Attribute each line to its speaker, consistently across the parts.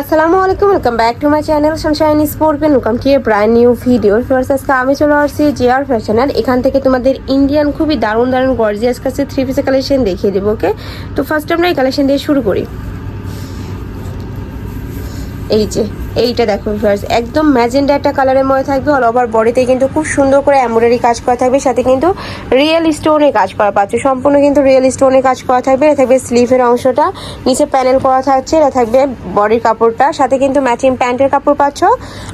Speaker 1: আসসালামু আলাইকুম welcome back to my channel sunshine sport welcome কি ব্র্যান্ড নিউ ভিডিও ফার্স্ট আজকে আমি চলে আসছি জে আর ফ্যাশনের এখান থেকে তোমাদের ইন্ডিয়ান খুবই দারুণ দারুণ গর্জিয়াস কাছে থ্রি পিসের কালেকশন দেখিয়ে দেবো ওকে তো ফার্স্ট আমরা এই কালেকশন দিয়ে শুরু করি। এই যে, এইটা দেখো ফার্স্ট একদম ম্যাজেন্ডা একটা কালারের মধ্যে থাকবে অল ওভার বডিতে কিন্তু খুব সুন্দর করে এমব্রয়ডারি কাজ করা থাকবে, সাথে কিন্তু রিয়েল স্টোনে কাজ করা পাচ্ছে, সম্পূর্ণ কিন্তু রিয়েল স্টোনে কাজ করা থাকবে, এটা থাকবে স্লিভের অংশটা, নিচে প্যানেল করা থাকছে, এটা থাকবে বডির কাপড়টা, সাথে কিন্তু ম্যাচিং প্যান্টের কাপড় পাচ্ছ,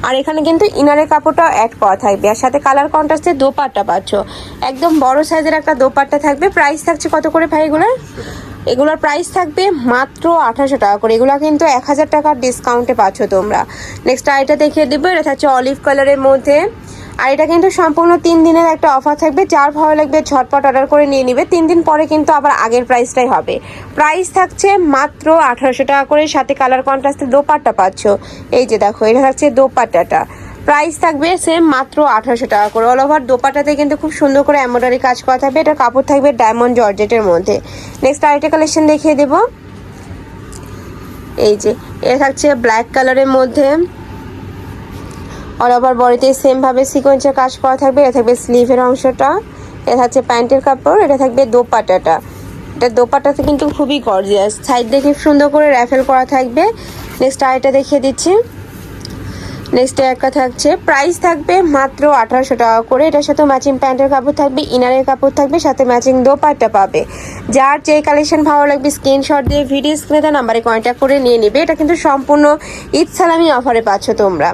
Speaker 1: আর এখানে কিন্তু ইনারের কাপড়টাও অ্যাড করা থাকবে, আর সাথে কালার কন্ট্রাস্টের দোপাট্টা পাচ্ছ, একদম বড় সাইজের একটা দোপাট্টা থাকবে প্রাইস থাকছে কত করে ভাই এগুলোর প্রাইস থাকবে মাত্র আঠারোশো টাকা করে। এগুলো কিন্তু এক হাজার টাকার ডিসকাউন্টে পাচ্ছ তোমরা। নেক্সট আইটা দেখিয়ে দেবো, এটা থাকছে অলিভ কালারের মধ্যে। আর এটা কিন্তু সম্পূর্ণ তিন দিনের একটা অফার থাকবে, যার ভালো লাগবে ঝটপট অর্ডার করে নিয়ে নিবে। তিন দিন পরে কিন্তু আবার আগের প্রাইসটাই হবে। প্রাইস থাকছে মাত্র আঠারোশো টাকা করে, সাথে কালার কন্ট্রাস্টে দোপাট্টা পাচ্ছ। এই যে দেখো, এটা থাকছে দোপাট্টাটা। প্রাইস থাকবে সেম মাত্র আঠারোশো টাকা করে। অল ওভার দোপাটাতে কিন্তু খুব সুন্দর করে এমব্রয়ডারি কাজ করা থাকবে। এটা কাপড় থাকবে ডায়মন্ড জর্জেটের মধ্যে। নেক্সট আরেকটা কালেকশন দেখিয়ে দেবো। এই যে, এটা থাকছে ব্ল্যাক কালারের মধ্যে। অল ওভার বডিতে সেমভাবে সিকোয়েন্সের কাজ করা থাকবে। এটা থাকবে স্লিভের অংশটা। এটা থাকছে প্যান্টের কাপড়। এটা থাকবে দোপাটাটা এটা দোপাটাতে কিন্তু খুবই গর্জিয়াস সাইড দেখে সুন্দর করে র্যাফেল করা থাকবে। নেক্সট আরেকটা দেখিয়ে দিচ্ছি। নেক্সট একটা থাকছে। প্রাইস থাকবে মাত্র আঠারোশো টাকা করে। এটার সাথে ম্যাচিং প্যান্টের কাপড় থাকবে ইনারের কাপড় থাকবে, সাথে ম্যাচিং দোপাট্টা পাবে। যার যে কালেকশন ভালো লাগবে স্ক্রিনশট দিয়ে ভিডিও স্ক্রিনে তার নাম্বারে কন্ট্যাক্ট করে নিয়ে নেবে। এটা কিন্তু সম্পূর্ণ ঈদ সালামি অফারে পাচ্ছ তোমরা।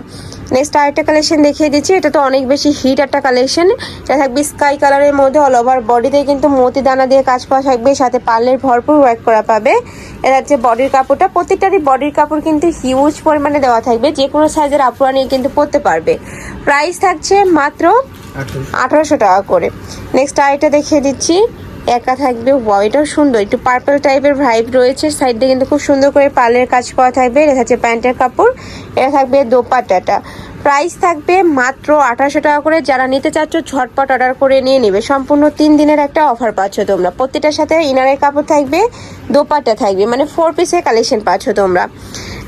Speaker 1: নেক্সট আরেকটা কালেকশন দেখিয়ে দিচ্ছি। এটা তো অনেক বেশি হিট একটা কালেকশন এটা থাকবে স্কাই কালারের মধ্যে অল ওভার বডিতে কিন্তু মতি দানা দিয়ে কাজ করা থাকবে। সাথে পার্লের ভরপুর ওয়ার্ক করা পাবে। এটা হচ্ছে বডির কাপড়টা। প্রত্যেকটারই বডির কাপড় কিন্তু হিউজ পরিমাণে দেওয়া থাকবে। যে কোনো সাইজের আপুরা নিয়ে কিন্তু পরতে পারবে। প্রাইস থাকছে মাত্র আঠারোশো। টাকা করে। নেক্সট আরেকটা দেখিয়ে দিচ্ছি। একা থাকবে ওয়াও এটাও সুন্দর। একটু পার্পল টাইপের ভাইব রয়েছে সাইডে কিন্তু খুব সুন্দর করে পার্লের কাজ করা থাকবে। এটা হচ্ছে প্যান্টের কাপড়, এটা থাকবে দোপাট্টাটা। প্রাইস থাকবে মাত্র আঠাশো টাকা করে। যারা নিতে চাচ্ছ, ঝটপট অর্ডার করে নিয়ে নেবে। সম্পূর্ণ তিন দিনের একটা অফার পাচ্ছ তোমরা। প্রত্যেকটার সাথে ইনারের কাপড় থাকবে, দোপাট্টা থাকবে। মানে ফোর পিসের কালেকশন পাচ্ছ তোমরা।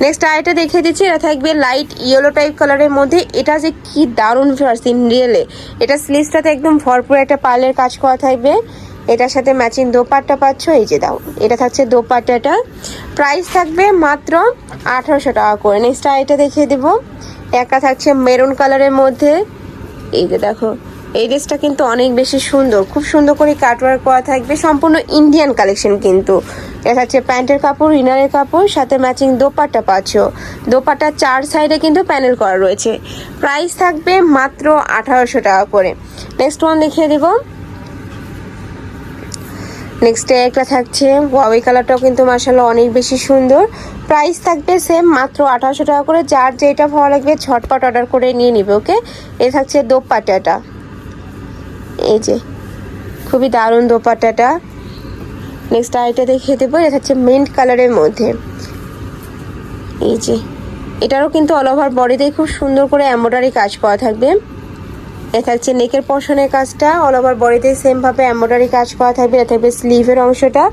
Speaker 1: নেক্সট আরেকটা দেখিয়ে দিচ্ছি, এটা থাকবে লাইট ইয়েলো টাইপ কালারের মধ্যে। এটা যে কি দারুণ ইন রিয়েলে এটা স্লিভসটাতে একদম ভরপুর একটা পার্লের কাজ করা থাকবে। এটার সাথে ম্যাচিং দোপাট্টা পাচ্ছ, এই যে দাও। এটা থাকছে দোপাট্টাটা। প্রাইস থাকবে মাত্র আঠারোশো টাকা করে। নেক্সট এটা দেখিয়ে দেবো। একা থাকছে মেরুন কালারের মধ্যে। এই যে দেখো, এই ড্রেসটা কিন্তু অনেক বেশি সুন্দর। খুব সুন্দর করে কাটওয়ার্ক করা থাকবে। সম্পূর্ণ ইন্ডিয়ান কালেকশন কিন্তু। এটা থাকছে প্যান্টের কাপড়, ইনারের কাপড়, সাথে ম্যাচিং দোপাট্টা পাচ্ছ। দোপাট্টা চার সাইডে কিন্তু প্যানেল করা রয়েছে। প্রাইস থাকবে মাত্র আঠারোশো টাকা করে। নেক্সট ওয়ান দেখিয়ে দেবো। নেক্সটে একটা থাকছে ওয়াই কালারটাও কিন্তু মার্শাল্লাহ অনেক বেশি সুন্দর। প্রাইস থাকবে সেম মাত্র আঠারোশো টাকা করে। যার যেটা ভালো লাগবে, ঝটপট অর্ডার করে নিয়ে নিবে ওকে এ থাকছে দোপাটাটা এই যে, খুবই দারুণ দোপাটাটা নেক্সট আরেকটা দেখিয়ে দেবো, এটা হচ্ছে মিন্ট কালারের মধ্যে। এই যে, এটারও কিন্তু অল ওভার বডিতে খুব সুন্দর করে এম্ব্রয়ডারি কাজ করা থাকবে। এটা থাকছে নেকের পশনের কাজটা অল ওভার বডিতে সেমভাবে এম্ব্রয়ডারি কাজ করা থাকবে, এটা থাকবে স্লিভের অংশটা।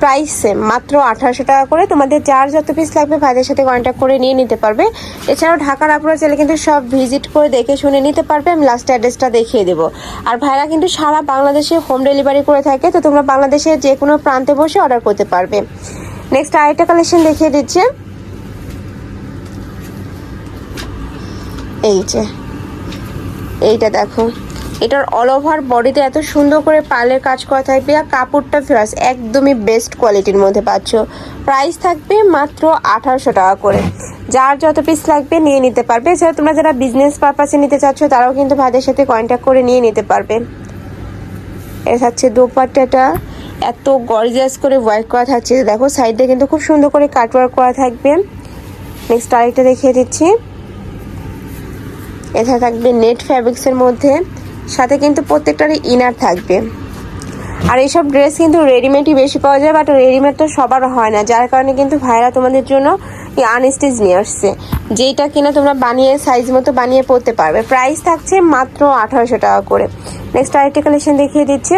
Speaker 1: প্রাইস সেম মাত্র আঠারোশো টাকা করে। তোমাদের যার যত পিস লাগবে ভাইদের সাথে কন্ট্যাক্ট করে নিয়ে নিতে পারবে। এছাড়াও ঢাকার আপনারা চাইলে কিন্তু সব ভিজিট করে দেখে শুনে নিতে পারবে। আমি লাস্ট অ্যাড্রেসটা দেখিয়ে দেবো। আর ভাইরা কিন্তু সারা বাংলাদেশে হোম ডেলিভারি করে থাকে, তো তোমরা বাংলাদেশের যে কোনো প্রান্তে বসে অর্ডার করতে পারবে। নেক্সট আরেকটা কালেকশন দেখিয়ে দিচ্ছে। এই যে। এইটা দেখো। এটার অল ওভার বডিতে এত সুন্দর করে পালের কাজ করা থাকবে আর কাপড়টা ফেরাস একদমই বেস্ট কোয়ালিটির মধ্যে পাচ্ছ। প্রাইস থাকবে মাত্র আঠারোশো টাকা করে। যার যত পিস লাগবে নিয়ে নিতে পারবে। এছাড়া তোমরা যারা বিজনেস পারপাসে নিতে চাচ্ছ, তারাও কিন্তু ভাইদের সাথে কন্ট্যাক্ট করে নিয়ে নিতে পারবে। এটা থাকছে দোপাট্টাটা এত গর্জিয়াস করে ওয়ার্ক করা থাকছে। দেখো সাইডে কিন্তু খুব সুন্দর করে কাটওয়ার্ক করা থাকবে। নেক্সট আরেকটা দেখিয়ে দিচ্ছি। এটা থাকবে নেট ফ্যাব্রিক্সের মধ্যে। সাথে কিন্তু প্রত্যেকটারই ইনার থাকবে। আর এইসব ড্রেস কিন্তু রেডিমেডই বেশি পাওয়া যায় বাট রেডিমেড তো সবার হয় না। যার কারণে কিন্তু ভাইরা তোমাদের জন্য এই নিয়ে আসছে। যেইটা কিনা তোমরা বানিয়ে সাইজ মতো বানিয়ে পরতে পারবে। প্রাইস থাকছে মাত্র আঠারোশো টাকা করে। নেক্সট আরেকটা কালেকশন দেখিয়ে দিচ্ছে।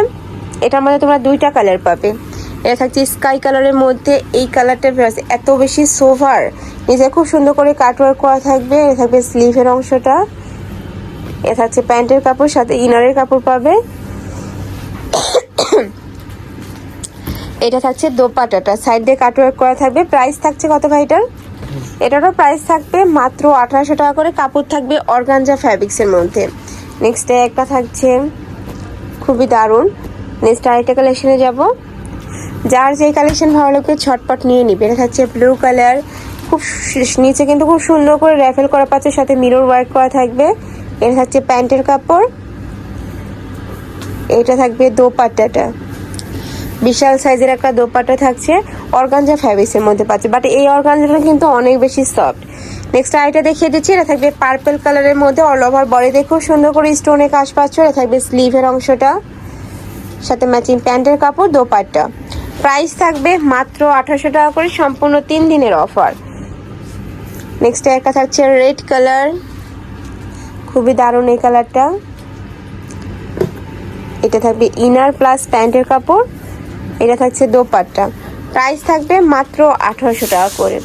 Speaker 1: এটার মধ্যে তোমরা দুইটা কালার পাবে। এটা থাকছে স্কাই কালারের মধ্যে। এই কালারটা এত বেশি সোভার নিচে খুব সুন্দর করে কাটওয়ার্ক করা থাকবে। এটা থাকবে স্লিভের অংশটা। এটা থাকছে প্যান্টের কাপড়, সাথে ইনারের কাপড় পাবে। এটা থাকছে দোপাটাটা সাইড দিয়ে কাটওয়ার্ক করা থাকবে। প্রাইস থাকছে কত ভাইটার এটারও প্রাইস থাকবে মাত্র আঠারোশো টাকা করে। কাপড় থাকবে অর্গানজা ফ্যাব্রিক্সের মধ্যে। নেক্সট একটা থাকছে, খুবই দারুণ। নেক্সট আরেকটা কালেকশনে যাব। যার যেই কালেকশন ভালো লাগবে ছটপট নিয়ে নিবে। এটা থাকছে ব্লু কালার খুব নিচে কিন্তু খুব সুন্দর করে র্যাফেল করা পাচ্ছে, সাথে মিরর ওয়ার্ক করা থাকবে। এটা থাকছে প্যান্টের কাপড়। এটা থাকবে দোপাট্টাটা। বিশাল সাইজের একটা দোপাট্টা থাকছে। অর্গানজা ফ্যাব্রিক্সের মধ্যে পাচ্ছে। বাট এই অর্গানজাটা কিন্তু অনেক বেশি সফট নেক্সট আইটা দেখিয়ে দিচ্ছি। এটা থাকবে পার্পেল কালারের মধ্যে অল ওভার বডিতে খুব সুন্দর করে স্টোনে কাজ পাচ্ছ। এটা থাকবে স্লিভের অংশটা। সাথে ম্যাচিং প্যান্টের কাপড়, দোপাট্টা। প্রাইস থাকবে মাত্র আঠারোশো টাকা করে। সম্পূর্ণ তিন দিনের অফার নেক্সট একটা থাকছে রেড কালার খুবই দারুণ এই কালারটা। এটা থাকবে ইনার প্লাস প্যান্টের কাপড়, এটা থাকছে দোপাট্টা। প্রাইস থাকবে মাত্র আঠারোশো টাকা করে।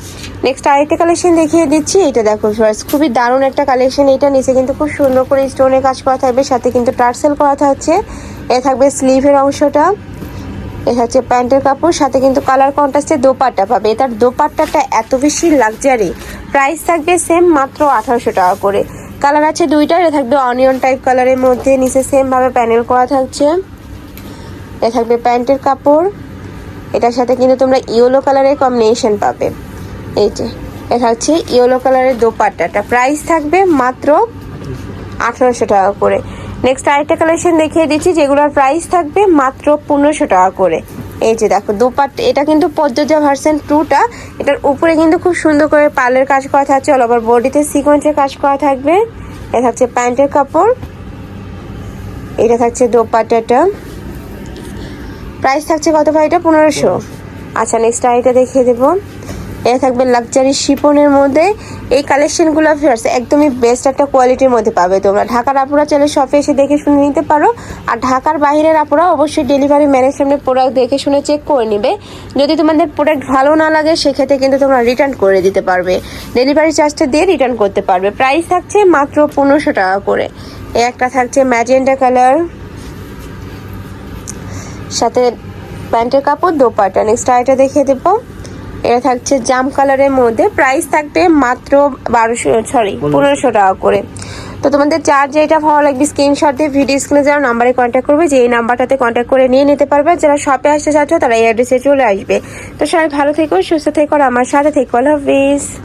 Speaker 1: নেক্সট আরেকটা কালেকশন দেখিয়ে দিচ্ছি, এটা দেখো ফার্স্ট খুবই দারুণ একটা কালেকশন এটা নিচে কিন্তু খুব সুন্দর করে স্টোনের কাজ করা থাকবে, সাথে কিন্তু টার্সেল করা থাকছে। এ থাকবে স্লিভের অংশটা, এ হচ্ছে প্যান্টের কাপড়, সাথে কিন্তু কালার কন্ট্রাস্টে দোপাট্টা পাবে। এটার দোপাট্টাটা এত বেশি লাক্সারি প্রাইস থাকবে সেম মাত্র আঠারোশো টাকা করে। কালার আছে দুইটা এটা থাকবে অনিয়ন টাইপ কালারের মধ্যে, নিচে সেম ভাবে প্যানেল করা থাকছে। এটা থাকবে প্যান্টের কাপড়। এটার সাথে কিন্তু তোমরা ইয়েলো কালারের কম্বিনেশন পাবে। এই যে এটা হচ্ছে ইয়েলো কালারের দোপাট্টাটা। প্রাইস থাকবে মাত্র আঠারোশো টাকা করে। নেক্সট আরেকটা কালেকশন দেখিয়ে দিচ্ছি, যেগুলোর প্রাইস থাকবে মাত্র পনেরোশো টাকা করে। এই যে দেখো, দুপাট, এটা কিন্তু পদ্মজা ভার্সন টুটা এটার উপরে কিন্তু খুব সুন্দর করে পালের কাজ করা থাকছে। অল ওভার বডিতে সিকোয়েন্সের কাজ করা থাকবে। এটা থাকছে প্যান্টের কাপড়। এটা থাকছে দোপাট্টাটা। প্রাইস থাকছে কত ভাই এটা? পনেরোশো। আচ্ছা নেক্সট আইটা দেখিয়ে দেবো। এটা থাকবে লাক্সারি শিপনের মধ্যে। এই কালেকশনগুলো ফিয়ার্স একদমই বেস্ট একটা কোয়ালিটির মধ্যে পাবে তোমরা। ঢাকার আপুরা চাইলে শপে এসে দেখে শুনে নিতে পারো। আর ঢাকার বাইরের আপুরা অবশ্যই ডেলিভারি ম্যানের সামনে প্রোডাক্ট দেখে শুনে চেক করে নিবে। যদি তোমাদের প্রোডাক্ট ভালো না লাগে, সেক্ষেত্রে কিন্তু তোমরা রিটার্ন করে দিতে পারবে। ডেলিভারি চার্জটা দিয়ে রিটার্ন করতে পারবে। প্রাইস থাকছে মাত্র পনেরোশো টাকা করে। এ একটা থাকছে ম্যাজেন্ডা কালার সাথে প্যান্টের কাপড় দোপাটা নেক্সট আইটা দেখিয়ে দেবো। এটা থাকছে জাম কালারের মধ্যে। প্রাইস থাকবে মাত্র বারোশো সরি পনেরোশো। টাকা করে। তো তোমাদের যার যেটা ভালো লাগবে স্ক্রিনশট দিয়ে ভিডিও স্ক্রিনে যারা নাম্বারে কন্ট্যাক্ট করবে যে এই নাম্বারটাতে কন্ট্যাক্ট করে নিয়ে নিতে পারবে। যারা শপে আসতে চাচ্ছ তারা এই অ্যাড্রেসে চলে আসবে। তো সবাই ভালো থেকো সুস্থ থেকো আর আমার সাথে থেকো আল্লাহ হাফিজ।